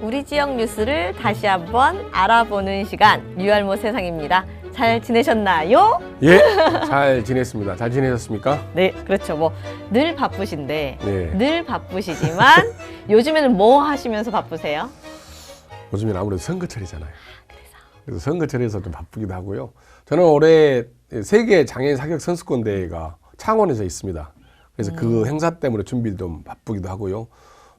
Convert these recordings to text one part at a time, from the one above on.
우리 지역 뉴스를 다시 한번 알아보는 시간 뉴알모 세상입니다. 잘 지내셨나요? 예, 잘 지냈습니다. 잘 지내셨습니까? 네, 그렇죠. 뭐 늘 바쁘신데 네. 늘 바쁘시지만 요즘에는 뭐 하시면서 바쁘세요? 요즘엔 아무래도 선거철이잖아요. 그래서 선거철에서 좀 바쁘기도 하고요. 저는 올해 세계 장애인 사격 선수권 대회가 창원에서 있습니다. 그래서 그 행사 때문에 준비를 좀 바쁘기도 하고요.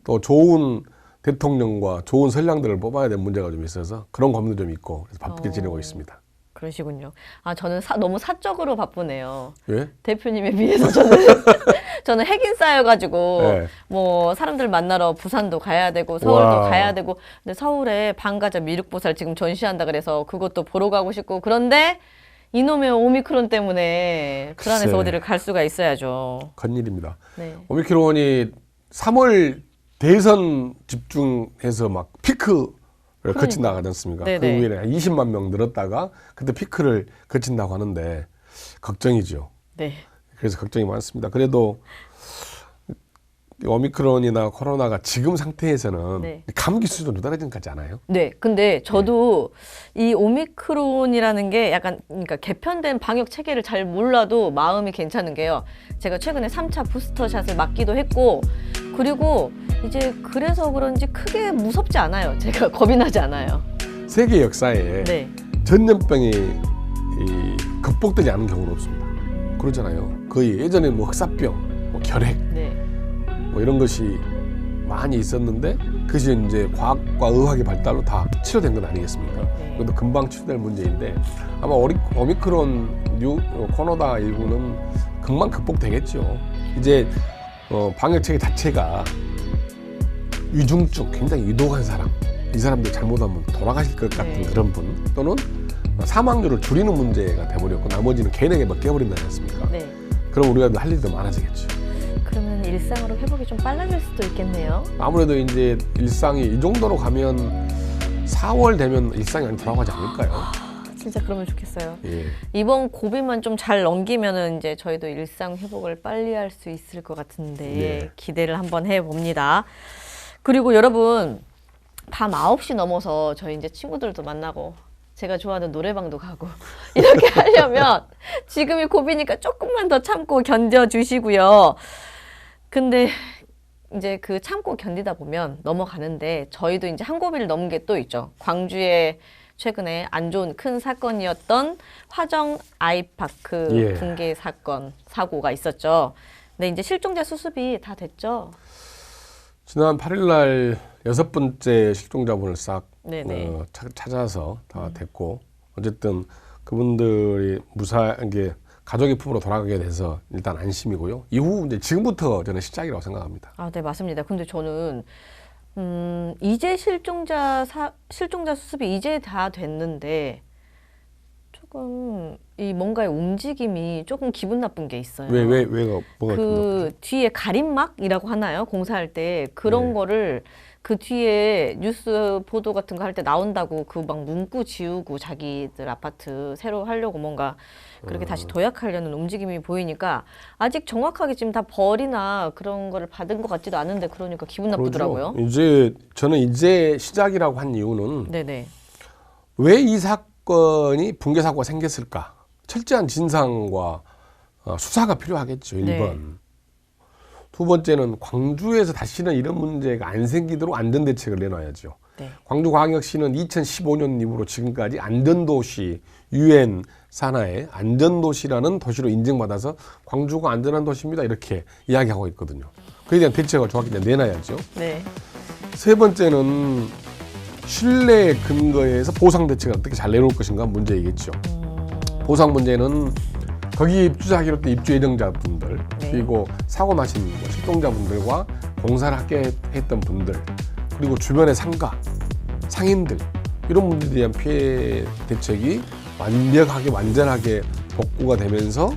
또 좋은 대통령과 좋은 선량들을 뽑아야 될 문제가 좀 있어서 그런 고민도 좀 있고 그래서 바쁘게 어. 지내고 있습니다. 그러시군요. 아 저는 사- 너무 사적으로 바쁘네요. 예? 대표님에 비해서 저는 저는 핵인 쌓여가지고 네. 뭐 사람들 만나러 부산도 가야 되고 서울도 와. 가야 되고 근데 서울에 방가자 미륵보살 지금 전시한다 그래서 그것도 보러 가고 싶고 그런데 이놈의 오미크론 때문에 불안해서 글쎄. 어디를 갈 수가 있어야죠. 큰일입니다. 네. 오미크론이 3월 대선 집중해서 막 피크를 거친다고 하지 않습니까? 그 네네. 후에는 한 20만 명 늘었다가 그때 피크를 거친다고 하는데 걱정이죠. 네. 그래서 걱정이 많습니다. 그래도 이 오미크론이나 코로나가 지금 상태에서는 네. 감기 수준으로 떨어진 것 같지 않아요? 네, 근데 저도 이 오미크론이라는 게 약간 그러니까 개편된 방역 체계를 잘 몰라도 마음이 괜찮은 게요. 제가 최근에 3차 부스터샷을 맞기도 했고 그리고 이제 그래서 그런지 크게 무섭지 않아요. 제가 겁이 나지 않아요. 세계 역사에 네. 전염병이 이 극복되지 않은 경우는 없습니다. 그러잖아요. 거의 예전에 뭐 흑사병, 뭐 결핵 네. 뭐 이런 것이 많이 있었는데 그것이 이제 과학과 의학의 발달로 다 치료된 건 아니겠습니까? 네. 그것도 금방 치료될 문제인데 아마 오리, 오미크론 뉴 어, 코로나 19는 금방 극복되겠죠. 이제 어, 방역 체계 자체가 위중증, 굉장히 위독한 사람, 이 사람들 잘못하면 돌아가실 것 같은 네. 그런 분 또는 사망률을 줄이는 문제가 돼버렸고 나머지는 개인에게 맡겨버린다지 않습니까? 네. 그럼 우리가 할 일도 많아지겠죠. 그러면 일상으로 회복이 좀 빨라질 수도 있겠네요. 아무래도 이제 일상이 이 정도로 가면 4월 되면 일상이 많이 돌아가지 않을까요? 진짜 그러면 좋겠어요. 예. 이번 고비만 좀 잘 넘기면은 이제 저희도 일상 회복을 빨리 할 수 있을 것 같은데 네. 기대를 한번 해봅니다. 그리고 여러분 밤 9시 넘어서 저희 이제 친구들도 만나고 제가 좋아하는 노래방도 가고 이렇게 하려면 지금이 고비니까 조금만 더 참고 견뎌주시고요. 근데 이제 그 참고 견디다 보면 넘어가는데 저희도 이제 한 고비를 넘은 게 또 있죠. 광주에 최근에 안 좋은 큰 사건이었던 화정 아이파크 예. 붕괴 사건 사고가 있었죠. 근데 이제 실종자 수습이 다 됐죠. 지난 8일 날 여섯 번째 실종자분을 싹. 어, 차- 찾아서 다 됐고 어쨌든 그분들이 무사하게 가족의 품으로 돌아가게 돼서 일단 안심이고요. 이후 이제 지금부터 저는 시작이라고 생각합니다. 아, 네, 맞습니다. 근데 저는 음, 이제 실종자 사, 실종자 수습이 이제 다 됐는데 조금 이 뭔가의 움직임이 조금 기분 나쁜 게 있어요. 왜 왜 왜가 뭐가 그 뒤에 가림막이라고 하나요? 공사할 때 그런 네. 거를 그 뒤에 뉴스 보도 같은 거 할 때 나온다고 그 막 문구 지우고 자기들 아파트 새로 하려고 뭔가 그렇게 다시 도약하려는 움직임이 보이니까 아직 정확하게 지금 다 벌이나 그런 거를 받은 것 같지도 않은데 그러니까 기분 나쁘더라고요. 이제 저는 이제 시작이라고 한 이유는 네네. 왜 이 사건이 붕괴 사고가 생겼을까? 철저한 진상과 어, 수사가 필요하겠죠. 네. 1번. 두 번째는 광주에서 다시는 이런 문제가 안 생기도록 안전 대책을 내놔야죠. 네. 광주광역시는 2015년 이후로 지금까지 안전도시 유엔 산하의 안전도시라는 도시로 인증받아서 광주가 안전한 도시입니다 이렇게 이야기하고 있거든요. 그에 대한 대책을 정확히 내놔야죠. 네. 세 번째는 신뢰 근거에서 보상 대책을 어떻게 잘 내놓을 것인가 문제이겠죠. 보상 문제는 거기 입주하기로 때 입주 예정자분들 네. 그리고 사고 나신 뭐 실종자분들과 공사를 함께 했던 분들 그리고 주변의 상가 상인들 이런 분들에 대한 피해 대책이 완벽하게 완전하게 복구가 되면서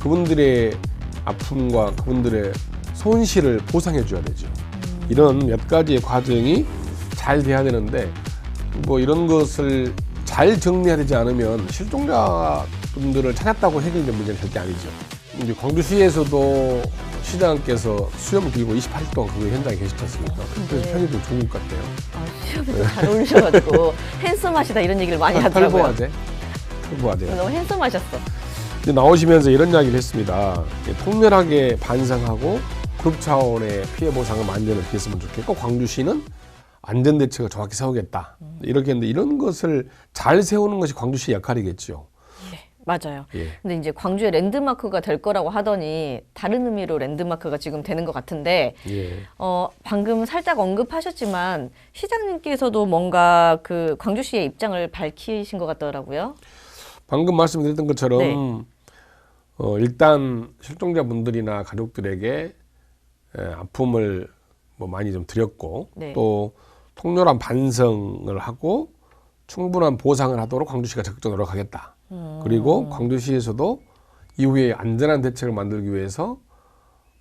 그분들의 아픔과 그분들의 손실을 보상해 줘야 되죠. 이런 몇 가지의 과정이 잘 돼야 되는데 뭐 이런 것을 잘 정리해야 되지 않으면 실종자 분들을 찾았다고 해결되는 문제는 절대 아니죠. 이제 광주시에서도 시장께서 수염 길고 28일 동안 그 현장에 계셨지 않습니까? 그래서 네. 편의도 좋은 것 같아요. 아, 수염이 잘 어울리셔가지고 핸섬하시다 이런 얘기를 많이 하더라고요. 탈보화제. 탈보화제. 너무 핸섬하셨어. 이제 나오시면서 이런 이야기를 했습니다. 예, 통렬하게 반성하고 그룹 차원의 피해 보상을 만전을 기했으면 좋겠고 광주시는 안전 대책을 정확히 세우겠다. 이렇게 했는데 이런 것을 잘 세우는 것이 광주시 역할이겠죠. 맞아요. 예. 근데 이제 광주의 랜드마크가 될 거라고 하더니 다른 의미로 랜드마크가 지금 되는 것 같은데 예. 어 방금 살짝 언급하셨지만 시장님께서도 뭔가 그 광주시의 입장을 밝히신 것 같더라고요. 방금 말씀드렸던 것처럼 네. 어, 일단 실종자분들이나 가족들에게 에, 아픔을 뭐 많이 좀 드렸고 네. 또 통렬한 반성을 하고 충분한 보상을 하도록 광주시가 적극적으로 노력하겠다. 음. 그리고 광주시에서도 이후에 안전한 대책을 만들기 위해서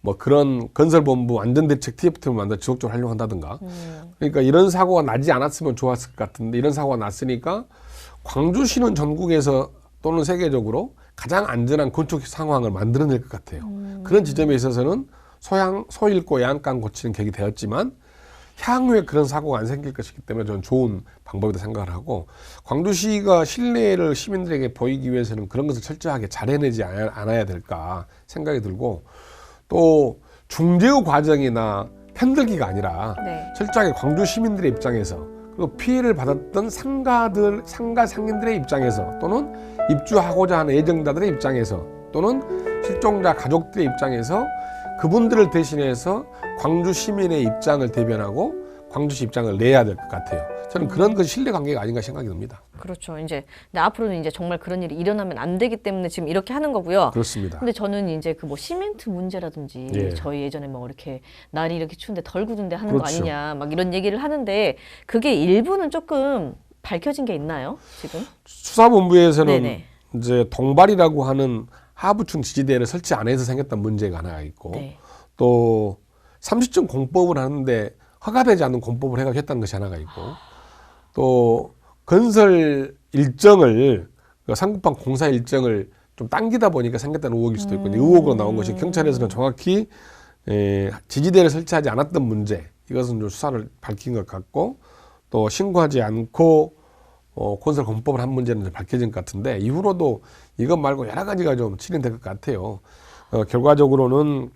뭐 그런 건설본부 안전대책 TF팀을 만들어 지속적으로 활용한다든가 음. 그러니까 이런 사고가 나지 않았으면 좋았을 것 같은데 이런 사고가 났으니까 광주시는 전국에서 또는 세계적으로 가장 안전한 건축 상황을 만들어낼 것 같아요. 그런 지점에 있어서는 소양 소잃고 양강 고치는 계획이 되었지만 향후에 그런 사고가 안 생길 것이기 때문에 저는 좋은 방법이다 생각을 하고 광주시가 신뢰를 시민들에게 보이기 위해서는 그런 것을 철저하게 잘 해내지 않- 않아야 될까 생각이 들고 또 중재의 과정이나 편들기가 아니라 네. 철저하게 광주 시민들의 입장에서 그리고 피해를 받았던 상가들 상가 상인들의 입장에서 또는 입주하고자 하는 예정자들의 입장에서 또는 실종자 가족들의 입장에서 그분들을 대신해서 광주 시민의 입장을 대변하고 광주시 입장을 내야 될 것 같아요. 저는 그런 그 신뢰 관계가 아닌가 생각이 듭니다. 그렇죠. 이제 근데 앞으로는 이제 정말 그런 일이 일어나면 안 되기 때문에 지금 이렇게 하는 거고요. 그렇습니다. 근데 저는 이제 그 뭐 시멘트 문제라든지 예. 저희 예전에 뭐 이렇게 날이 이렇게 추운데 덜 굳은데 하는 거 그렇죠. 아니냐 막 이런 얘기를 하는데 그게 일부는 조금 밝혀진 게 있나요 지금? 수사본부에서는 네네. 이제 동발이라고 하는 하부층 지지대를 설치 안 해서 생겼던 문제가 하나 있고 네. 또 30층 공법을 하는데 허가되지 않는 공법을 해가지고 했다는 것이 하나가 있고 또 건설 일정을 그 상급방 공사 일정을 좀 당기다 보니까 생겼다는 의혹일 수도 있고 이제 의혹으로 나온 것이 경찰에서는 정확히 에, 지지대를 설치하지 않았던 문제 이것은 좀 수사를 밝힌 것 같고 또 신고하지 않고 어, 건설 공법을 한 문제는 좀 밝혀진 것 같은데 이후로도 이것 말고 여러 가지가 좀 진행될 것 같아요. 어, 결과적으로는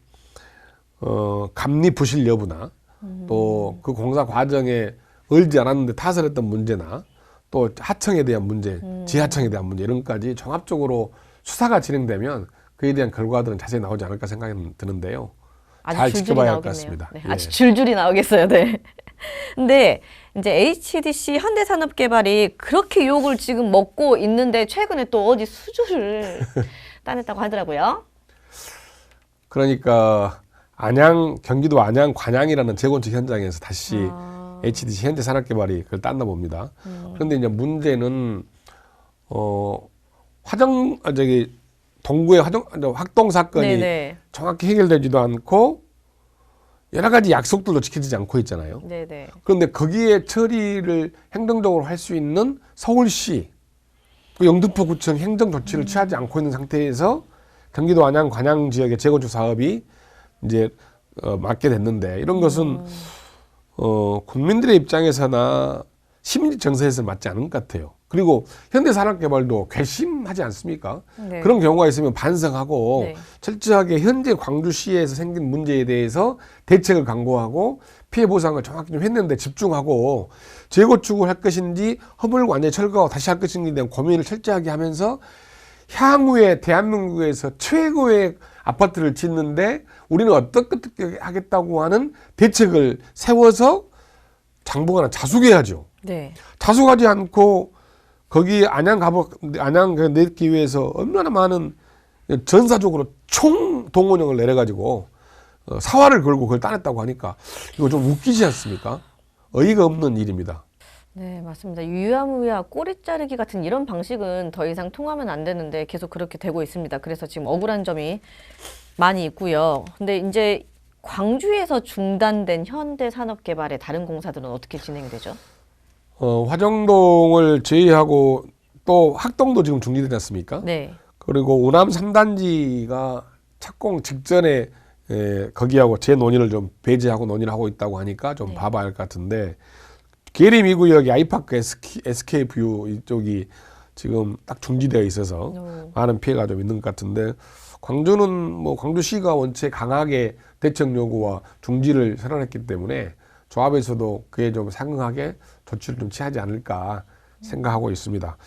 어, 감리 부실 여부나 또그 공사 과정에 얼지 않았는데 타설했던 문제나 또 하청에 대한 문제, 지하청에 대한 문제 이런 것까지 종합적으로 수사가 진행되면 그에 대한 결과들은 자세히 나오지 않을까 생각이 드는데요. 잘 지켜봐야 할 것. 같습니다. 네, 예. 아주 줄줄이 나오겠어요. 네. 근데 이제 HDC 현대산업개발이 그렇게 욕을 지금 먹고 있는데 최근에 또 어디 수주를 따냈다고 하더라고요. 그러니까 안양 경기도 안양 관양이라는 재건축 현장에서 다시 아. HDC 현대산업개발이 그걸 땄나 봅니다. 음. 그런데 이제 문제는 어 화정 아, 저기 동구의 화정 아, 확동 사건이 네네. 정확히 해결되지도 않고 여러 가지 약속들도 지켜지지 않고 있잖아요. 네네. 그런데 거기에 처리를 행정적으로 할 수 있는 서울시 그 영등포구청 행정 조치를 취하지 않고 있는 상태에서 경기도 안양 관양 지역의 재건축 사업이 이제 어, 맡게 됐는데 이런 것은 어, 국민들의 입장에서나 심리 정서에서 맞지 않은 것 같아요. 그리고 현대산업개발도 괘씸하지 않습니까? 네. 그런 경우가 있으면 반성하고 네. 철저하게 현재 광주시에서 생긴 문제에 대해서 대책을 강구하고 피해 보상을 정확히 좀 했는데 집중하고 재건축을 할 것인지 허물고 완전히 철거하고 다시 할 것인지에 대한 고민을 철저하게 하면서 향후에 대한민국에서 최고의 아파트를 짓는데 우리는 어떻게 하겠다고 하는 대책을 세워서 장보거나 자숙해야죠. 네. 자숙하지 않고 거기 안양 가보 안양 그 내기 위해서 얼마나 많은 전사적으로 총 동원령을 내려가지고 어, 사활을 걸고 그걸 따냈다고 하니까 이거 좀 웃기지 않습니까? 어이가 없는 일입니다. 네, 맞습니다. 유야무야 꼬리 자르기 같은 이런 방식은 더 이상 통하면 안 되는데 계속 그렇게 되고 있습니다. 그래서 지금 억울한 점이 많이 있고요. 근데 이제 광주에서 중단된 현대 산업개발의 다른 공사들은 어떻게 진행되죠? 어, 화정동을 제외하고 또 학동도 지금 중지되지 않습니까? 네. 그리고 우남 3단지가 착공 직전에 에, 거기하고 제 논의를 좀 배제하고 논의를 하고 있다고 하니까 좀 네. 봐봐야 할 것 같은데 계리 미구역이 아이파크 SK, SK뷰 이쪽이 지금 딱 중지되어 있어서 오. 많은 피해가 좀 있는 것 같은데 광주는 뭐 광주시가 원체 강하게 대책 요구와 중지를 선언했기 때문에 조합에서도 그에 좀 상응하게 조치를 좀 취하지 않을까 생각하고 있습니다.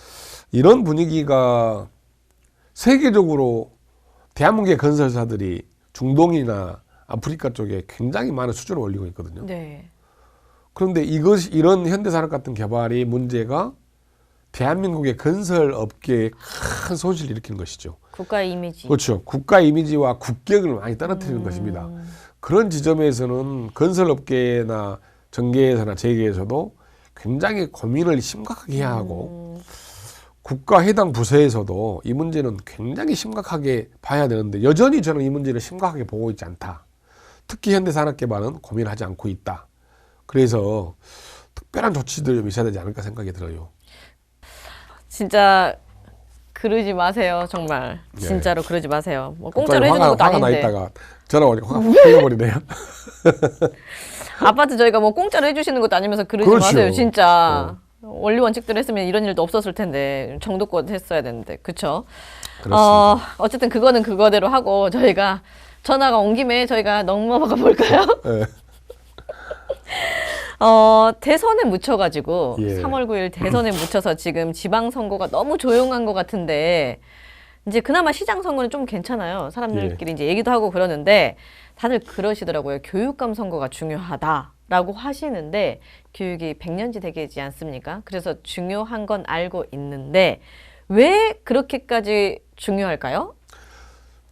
이런 분위기가 세계적으로 대한민국의 건설사들이 중동이나 아프리카 쪽에 굉장히 많은 수준을 올리고 있거든요. 네. 그런데 이것이 이런 현대산업 같은 개발이 문제가 대한민국의 건설 업계에 큰 손실을 일으키는 것이죠. 국가의 이미지. 그렇죠. 국가 이미지와 국격을 많이 떨어뜨리는 것입니다. 그런 지점에서는 건설 업계나 전계에서나 재계에서도 굉장히 고민을 심각하게 하고 음, 국가 해당 부서에서도 이 문제는 굉장히 심각하게 봐야 되는데 여전히 저는 이 문제를 심각하게 보고 있지 않다. 특히 현대산업개발은 고민하지 않고 있다. 그래서 특별한 조치들이 좀 있어야 되지 않을까 생각이 들어요. 진짜 그러지 마세요, 정말. 네. 진짜로 그러지 마세요. 뭐 공짜로 해주는 화가, 것도 화가 나 아닌데. 있다가 전화 오니까 화가 풀려버리네요. 아파트 저희가 뭐 공짜로 해주시는 것도 아니면서 그러지 그렇죠. 마세요, 진짜. 원리 원칙대로 했으면 이런 일도 없었을 텐데 정도껏 했어야 되는데 그쵸? 그렇습니다. 어, 어쨌든 그거는 그거대로 하고 저희가 전화가 온 김에 저희가 넘어가 볼까요? 예. 어, 대선에 묻혀가지고 예. 3월 9일 대선에 묻혀서 지금 지방 선거가 너무 조용한 것 같은데 이제 그나마 시장 선거는 좀 괜찮아요. 사람들끼리 이제 얘기도 하고 그러는데 다들 그러시더라고요. 교육감 선거가 중요하다 라고 하시는데 교육이 백년지 되겠지 않습니까? 그래서 중요한 건 알고 있는데 왜 그렇게까지 중요할까요?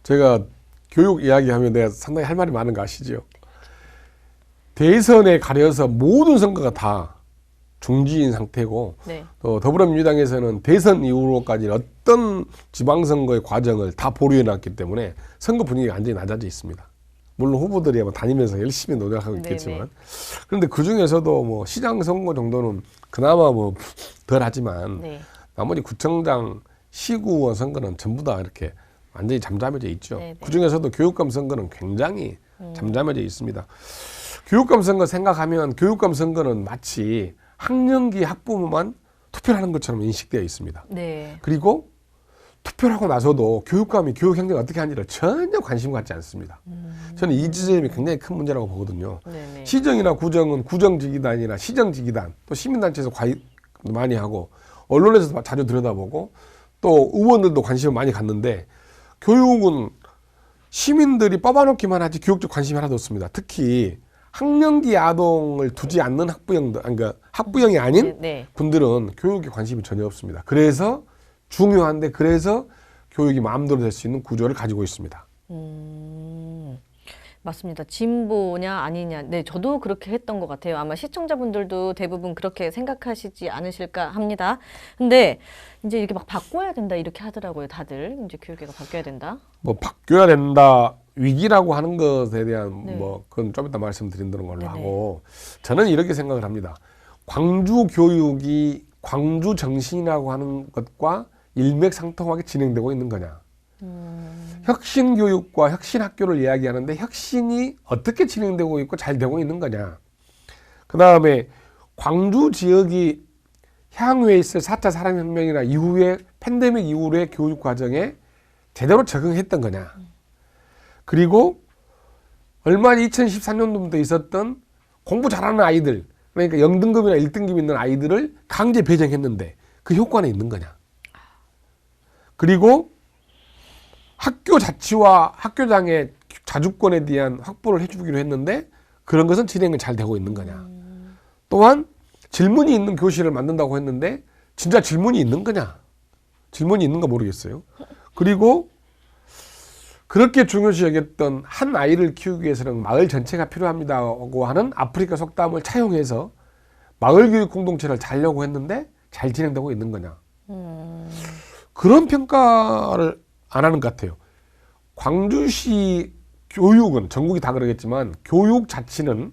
제가 교육 이야기하면 내가 상당히 할 말이 많은 거 아시죠? 대선에 가려서 모든 선거가 다 중지인 상태고 네. 또 더불어민주당에서는 대선 이후로까지 어떤 지방선거의 과정을 다 보류해 놨기 때문에 선거 분위기가 완전히 낮아져 있습니다. 물론 후보들이 아마 다니면서 열심히 노력하고 네네. 있겠지만 그런데 그 중에서도 뭐 시장 선거 정도는 그나마 뭐 덜 하지만 네. 나머지 구청장 시구의원 선거는 전부 다 이렇게 완전히 잠잠해져 있죠. 네네. 음. 그 중에서도 교육감 선거는 굉장히 잠잠해져 있습니다. 교육감 선거 생각하면 교육감 선거는 마치 학령기 학부모만 투표하는 것처럼 인식되어 있습니다. 네. 그리고 투표를 하고 나서도 교육감이 교육 행정 어떻게 하는지를 전혀 관심 갖지 않습니다. 저는 이 지점이 굉장히 큰 문제라고 보거든요. 음. 네네. 시정이나 구정은 구정지기단이나 시정지기단 또 시민단체에서 과이 많이 하고 언론에서도 자주 들여다보고 또 의원들도 관심을 많이 갖는데 교육은 시민들이 뽑아놓기만 하지 교육적 관심이 하나도 없습니다. 특히 학령기 아동을 두지 않는 학부형들, 아니, 그러니까 학부형이 아닌 네, 네. 분들은 교육에 관심이 전혀 없습니다. 그래서 중요한데 그래서 교육이 마음대로 될 수 있는 구조를 가지고 있습니다. 음, 맞습니다. 진보냐 아니냐. 네, 저도 그렇게 했던 것 같아요. 아마 시청자분들도 대부분 그렇게 생각하시지 않으실까 합니다. 근데 이제 이렇게 막 바꿔야 된다 이렇게 하더라고요. 다들 이제 교육계가 바뀌어야 된다. 뭐 바뀌어야 된다 위기라고 하는 것에 대한 네. 뭐 그건 좀 이따 말씀드리는 걸로 네네. 하고 저는 이렇게 생각을 합니다. 광주 교육이 광주 정신이라고 하는 것과 일맥상통하게 진행되고 있는 거냐? 음, 혁신 교육과 혁신 학교를 이야기하는데 혁신이 어떻게 진행되고 있고 잘 되고 있는 거냐? 그 다음에 광주 지역이 향후에 있을 4차 산업혁명이나 이후에 팬데믹 이후의 교육 과정에 제대로 적응했던 거냐? 그리고 얼마 전 2013년도부터 있었던 공부 잘하는 아이들, 그러니까 0등급이나 1등급 있는 아이들을 강제 배정했는데 그 효과는 있는 거냐? 그리고 학교 자치와 학교장의 자주권에 대한 확보를 해주기로 했는데 그런 것은 진행이 잘 되고 있는 거냐. 또한 질문이 있는 교실을 만든다고 했는데 진짜 질문이 있는 거냐. 질문이 있는가 모르겠어요. 그리고 그렇게 중요시 여겼던 한 아이를 키우기 위해서는 마을 전체가 필요합니다고 하는 아프리카 속담을 차용해서 마을 교육 공동체를 잘려고 했는데 잘 진행되고 있는 거냐. 음, 그런 평가를 안 하는 것 같아요. 광주시 교육은 전국이 다 그러겠지만 교육 자치는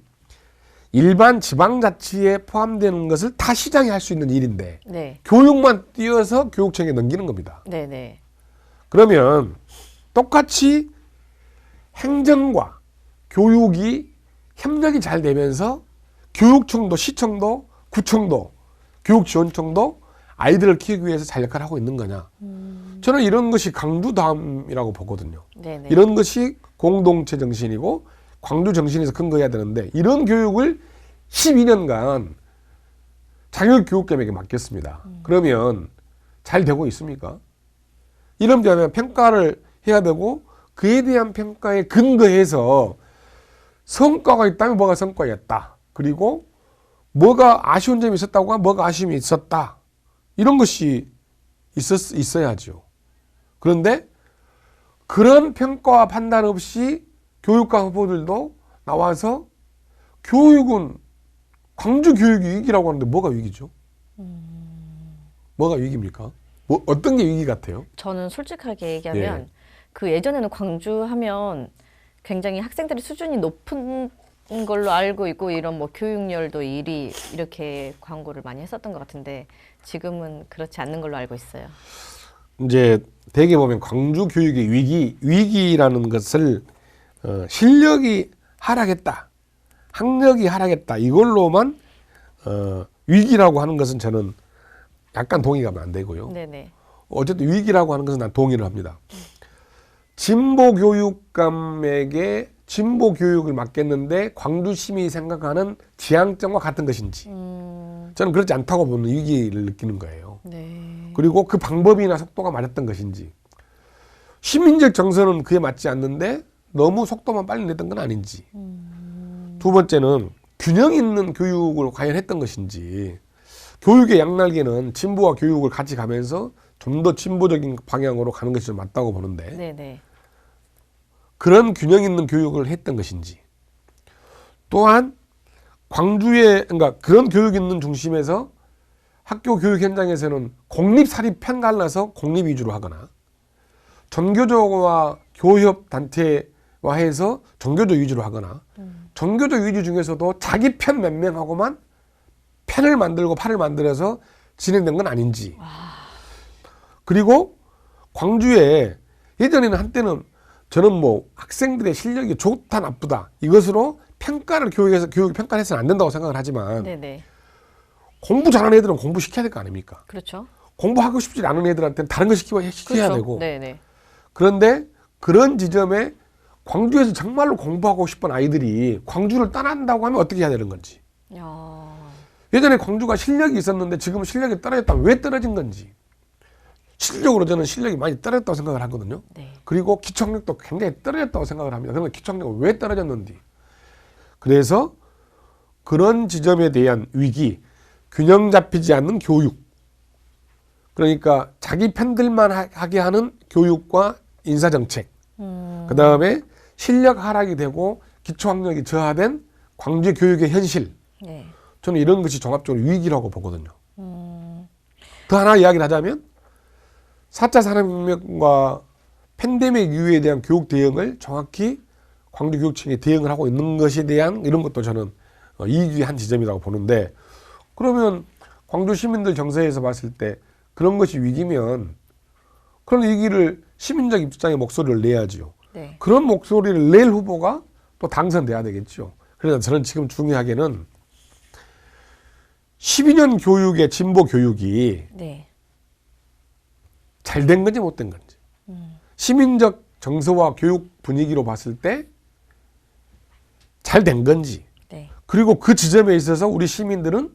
일반 지방자치에 포함되는 것을 다 시장이 할 수 있는 일인데 네, 교육만 띄어서 교육청에 넘기는 겁니다. 네, 네. 그러면 똑같이 행정과 교육이 협력이 잘 되면서 교육청도 시청도 구청도 교육지원청도 아이들을 키우기 위해서 잘 역할을 하고 있는 거냐. 저는 이런 것이 강두다음이라고 보거든요. 네네. 이런 것이 공동체 정신이고 광주 정신에서 근거해야 되는데 이런 교육을 12년간 자율교육감에게 맡겼습니다. 그러면 잘 되고 있습니까? 이러면 평가를 해야 되고 그에 대한 평가에 근거해서 성과가 있다면 뭐가 성과였다. 그리고 뭐가 아쉬운 점이 있었다고 하면 뭐가 아쉬움이 있었다. 이런 것이 있었, 있어야죠. 그런데 그런 평가와 판단 없이 교육과 후보들도 나와서 교육은 광주 교육이 위기라고 하는데 뭐가 위기죠? 뭐가 위기입니까? 뭐 어떤 게 위기 같아요? 저는 솔직하게 얘기하면 예. 그 예전에는 광주 하면 굉장히 학생들의 수준이 높은 걸로 알고 있고 이런 뭐 교육열도 1위 이렇게 광고를 많이 했었던 것 같은데 지금은 그렇지 않는 걸로 알고 있어요. 이제 대개 보면 광주 교육의 위기 위기라는 것을 어, 실력이 하락했다, 학력이 하락했다 이걸로만 어, 위기라고 하는 것은 저는 약간 동의가 안 되고요. 네네. 어쨌든 위기라고 하는 것은 난 동의를 합니다. 진보 교육감에게 진보 교육을 맡겼는데 광주 시민이 생각하는 지향점과 같은 것인지 음, 저는 그렇지 않다고 보는 위기를 느끼는 거예요. 네. 그리고 그 방법이나 속도가 맞았던 것인지. 시민적 정서는 그에 맞지 않는데 너무 속도만 빨리 냈던 건 아닌지. 두 번째는 균형 있는 교육을 과연 했던 것인지. 교육의 양날개는 진보와 교육을 같이 가면서 좀 더 진보적인 방향으로 가는 것이 좀 맞다고 보는데 네네. 그런 균형 있는 교육을 했던 것인지. 또한 광주에 그러니까 그런 교육 있는 중심에서 학교 교육 현장에서는 공립 사립 편갈라서 공립 위주로 하거나 전교조와 교협 단체와 해서 전교조 위주로 하거나 전교조 위주 중에서도 자기 편 몇 명하고만 편을 만들고 팔을 만들어서 진행된 건 아닌지 그리고 광주에 예전에는 한때는 저는 뭐 학생들의 실력이 좋다 나쁘다 이것으로 평가를 교육에서 교육 평가를 해서는 안 된다고 생각을 하지만 네네. 공부 잘하는 애들은 공부 시켜야 될 거 아닙니까? 그렇죠. 공부하고 싶지 않은 애들한테는 다른 거 시키고 시켜야 그렇죠. 되고 네네. 그런데 그런 지점에 광주에서 정말로 공부하고 싶은 아이들이 광주를 떠난다고 하면 어떻게 해야 되는 건지 야. 예전에 광주가 실력이 있었는데 지금 실력이 떨어졌다면 왜 떨어진 건지 실력으로 저는 실력이 많이 떨어졌다고 생각을 하거든요. 네. 그리고 기초학력도 굉장히 떨어졌다고 생각을 합니다. 그러면 기초학력은 왜 떨어졌는지. 그래서 그런 지점에 대한 위기, 균형 잡히지 않는 교육. 그러니까 자기 편들만 하- 하게 하는 교육과 인사정책. 음, 그 다음에 실력 하락이 되고 기초학력이 저하된 광주 교육의 현실. 네. 저는 이런 것이 종합적으로 위기라고 보거든요. 음, 더 하나 이야기를 하자면 4차 산업혁명과 팬데믹 이후에 대한 교육 대응을 정확히 광주 교육청이 대응을 하고 있는 것에 대한 이런 것도 저는 어, 이익이 한 지점이라고 보는데 그러면 광주 시민들 정서에서 봤을 때 그런 것이 위기면 그런 위기를 시민적 입장의 목소리를 내야지요. 네. 그런 목소리를 낼 후보가 또 당선돼야 되겠죠. 그래서 저는 지금 중요하게는 12년 교육의 진보 교육이 네. 잘된 건지 못된 건지 시민적 정서와 교육 분위기로 봤을 때 잘 된 건지 네. 그리고 그 지점에 있어서 우리 시민들은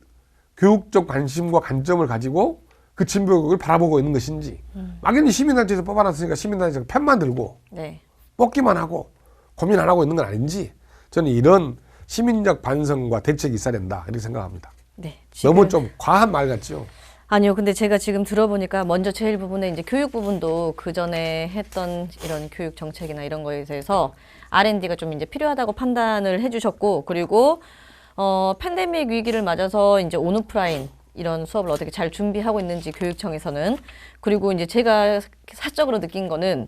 교육적 관심과 관점을 가지고 그 진보 교육을 바라보고 있는 것인지 막연히 시민단체에서 뽑아놨으니까 시민단체가 편만 들고 네. 뽑기만 하고 고민 안 하고 있는 건 아닌지 저는 이런 시민적 반성과 대책이 있어야 된다 이렇게 생각합니다. 네. 너무 좀 과한 말 같죠? 아니요. 근데 제가 지금 들어보니까 먼저 제일 부분에 이제 교육 부분도 그 전에 했던 이런 교육 정책이나 이런 거에 대해서 R&D가 좀 이제 필요하다고 판단을 해주셨고 그리고 어 팬데믹 위기를 맞아서 이제 온오프라인 이런 수업을 어떻게 잘 준비하고 있는지 교육청에서는 그리고 이제 제가 사적으로 느낀 거는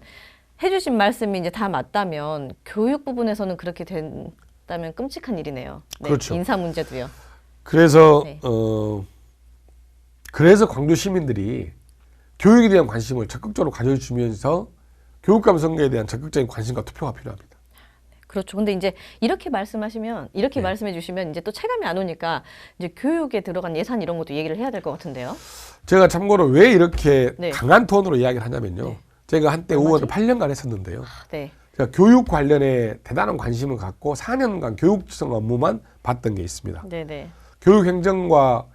해주신 말씀이 이제 다 맞다면 교육 부분에서는 그렇게 된다면 끔찍한 일이네요. 네, 그렇죠. 인사 문제도요. 그래서 네. 어 그래서 광주 시민들이 교육에 대한 관심을 적극적으로 가져주면서 교육감 선거에 대한 적극적인 관심과 투표가 필요합니다. 그렇죠. 근데 이제 이렇게 말씀하시면 이렇게 네. 말씀해 주시면 이제 또 체감이 안 오니까 이제 교육에 들어간 예산 이런 것도 얘기를 해야 될 것 같은데요. 제가 참고로 왜 이렇게 네. 강한 톤으로 이야기를 하냐면요. 네. 제가 한때? 의원을 8년간 했었는데요. 네. 제가 교육 관련에 대단한 관심을 갖고 4년간 교육지성 업무만 봤던 게 있습니다. 네, 네. 교육 행정과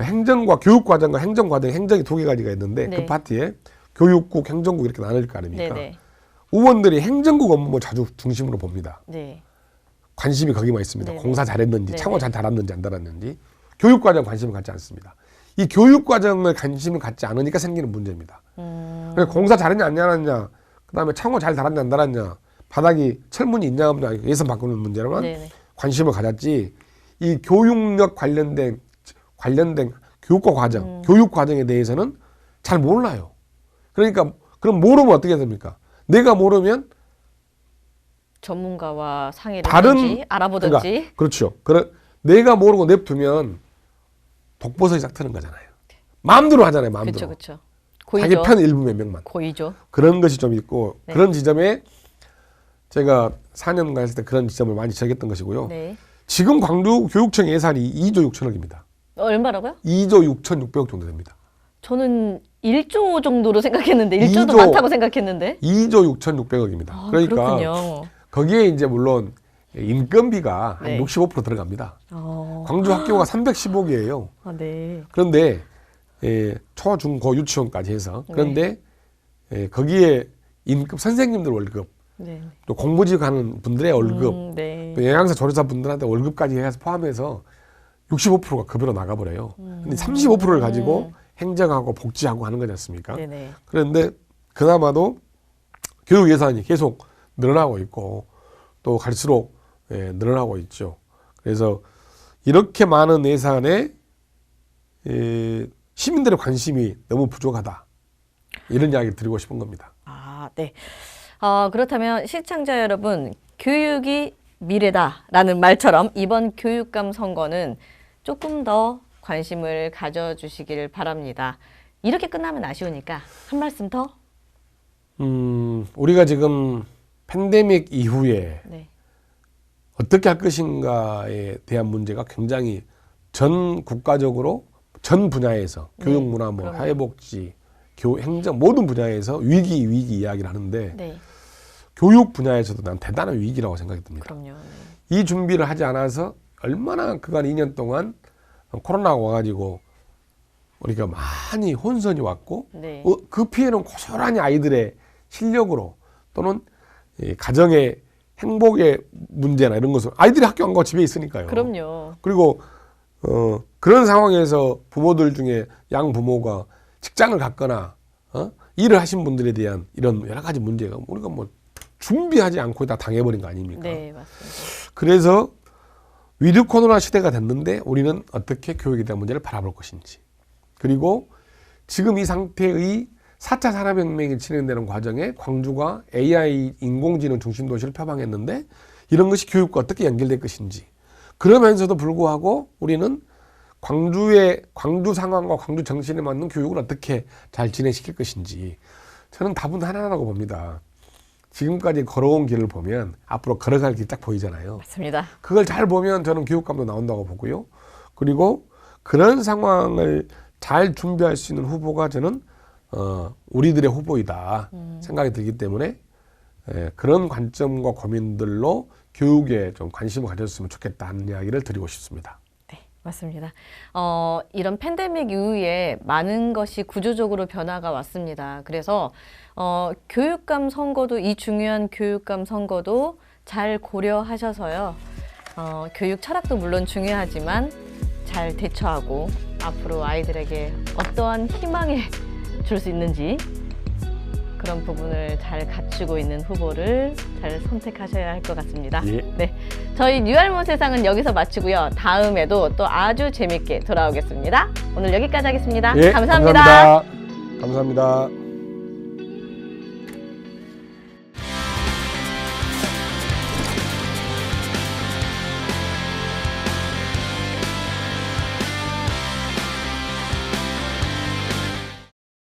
행정과 교육 과정과 행정 과정 행정이 두 개 가지가 있는데 네. 그 파트에 교육국, 행정국 이렇게 나눌 거 아닙니까? 네, 네. 의원들이 행정국 업무를 자주 중심으로 봅니다. 네. 관심이 거기만 있습니다. 네, 공사 잘했는지, 네, 창호 네. 잘 달았는지 안 달았는지. 교육 과정 관심을 갖지 않습니다. 이 교육 과정을 관심을 갖지 않으니까 생기는 문제입니다. 음, 공사 잘했냐 안 잘했냐, 그다음에 창호 잘 달았냐 안 달았냐, 바닥이 철문이 있냐 없냐 예산 바꾸는 문제로만 네, 네. 관심을 가졌지. 이 교육력 관련된 관련된 교육과 과정, 음. 교육 과정에 대해서는 잘 몰라요. 그러니까 그럼 모르면 어떻게 됩니까? 내가 모르면 전문가와 상의를 다른- 하든지 알아보든지. 그러니까 그렇죠. 그래 내가 모르고 냅두면 독버섯이 싹 트는 거잖아요. 마음대로 하잖아요. 마음대로. 그렇죠, 그렇죠. 자기. 편 일부 몇 명만. 고의죠. 그런 것이 좀 있고 네. 그런 지점에 제가 4년간 했을 때 그런 지점을 많이 적였던 것이고요. 네. 지금 광주 교육청 예산이 2조 6천억입니다. 얼마라고요? 2조 6,600억 정도 됩니다. 저는 1조 정도로 생각했는데 1조도 이조. 많다고 생각했는데. 2조 6,600억입니다. 아, 그러니까 그렇군요. 거기에 이제 물론 인건비가 한 네. 65% 들어갑니다. 어. 광주 학교가 310억이에요. 아, 네. 그런데 예, 초, 중, 고 유치원까지 해서 네. 그런데 예, 거기에 임급 선생님들 월급 네. 또 공부직 하는 분들의 월급 음, 네. 또 영양사 조리사 분들한테 월급까지 해서 포함해서 65%가 급여로 나가버려요. 근데 35%를 가지고 행정하고 복지하고 하는 거지 않습니까? 음. 네네. 그런데 그나마도 교육 예산이 계속 늘어나고 있고 또 갈수록 예, 늘어나고 있죠. 그래서 이렇게 많은 예산에 예, 시민들의 관심이 너무 부족하다. 이런 이야기를 드리고 싶은 겁니다. 아, 네. 어, 그렇다면 시청자 여러분, 교육이 미래다라는 말처럼 이번 교육감 선거는 조금 더 관심을 가져주시길 바랍니다. 이렇게 끝나면 아쉬우니까 한 말씀 더. 음, 우리가 지금 팬데믹 이후에 네. 어떻게 할 것인가에 대한 문제가 굉장히 전 국가적으로 전 분야에서 네, 교육 문화 뭐 그럼요. 사회복지 교 행정 모든 분야에서 위기 위기 이야기를 하는데 네. 교육 분야에서도 난 대단한 위기라고 생각이 듭니다. 그럼요. 네. 이 준비를 하지 않아서 얼마나 그간 2년 동안 코로나가 와가지고 우리가 많이 혼선이 왔고 네. 어, 그 피해는 고스란히 아이들의 실력으로 또는 이 가정의 행복의 문제나 이런 것을 아이들이 학교 안 가고 집에 있으니까요. 그럼요. 그리고 어, 그런 상황에서 부모들 중에 양 부모가 직장을 갔거나 어? 일을 하신 분들에 대한 이런 여러 가지 문제가 우리가 뭐 준비하지 않고 다 당해버린 거 아닙니까? 네, 맞습니다. 그래서 위드 코로나 시대가 됐는데 우리는 어떻게 교육에 대한 문제를 바라볼 것인지 그리고 지금 이 상태의 4차 산업혁명이 진행되는 과정에 광주가 AI 인공지능 중심 도시를 표방했는데 이런 것이 교육과 어떻게 연결될 것인지 그러면서도 불구하고 우리는 광주의 광주 상황과 광주 정신에 맞는 교육을 어떻게 잘 진행시킬 것인지 저는 답은 하나라고 봅니다. 지금까지 걸어온 길을 보면 앞으로 걸어갈 길딱 보이잖아요. 맞습니다. 그걸 잘 보면 저는 교육감도 나온다고 보고요. 그리고 그런 상황을 잘 준비할 수 있는 후보가 저는 어, 우리들의 후보이다 생각이 들기 때문에 예, 그런 관점과 고민들로 교육에 좀 관심을 가졌으면 좋겠다는 이야기를 드리고 싶습니다. 네, 맞습니다. 어, 이런 팬데믹 이후에 많은 것이 구조적으로 변화가 왔습니다. 그래서 어, 교육감 선거도 이 중요한 교육감 선거도 잘 고려하셔서요. 어, 교육 철학도 물론 중요하지만 잘 대처하고 앞으로 아이들에게 어떠한 희망을 줄 수 있는지 그런 부분을 잘 갖추고 있는 후보를 잘 선택하셔야 할 것 같습니다. 예. 네, 저희 뉴알몬 세상은 여기서 마치고요. 다음에도 또 아주 재밌게 돌아오겠습니다. 오늘 여기까지 하겠습니다. 예, 감사합니다. 감사합니다. 감사합니다.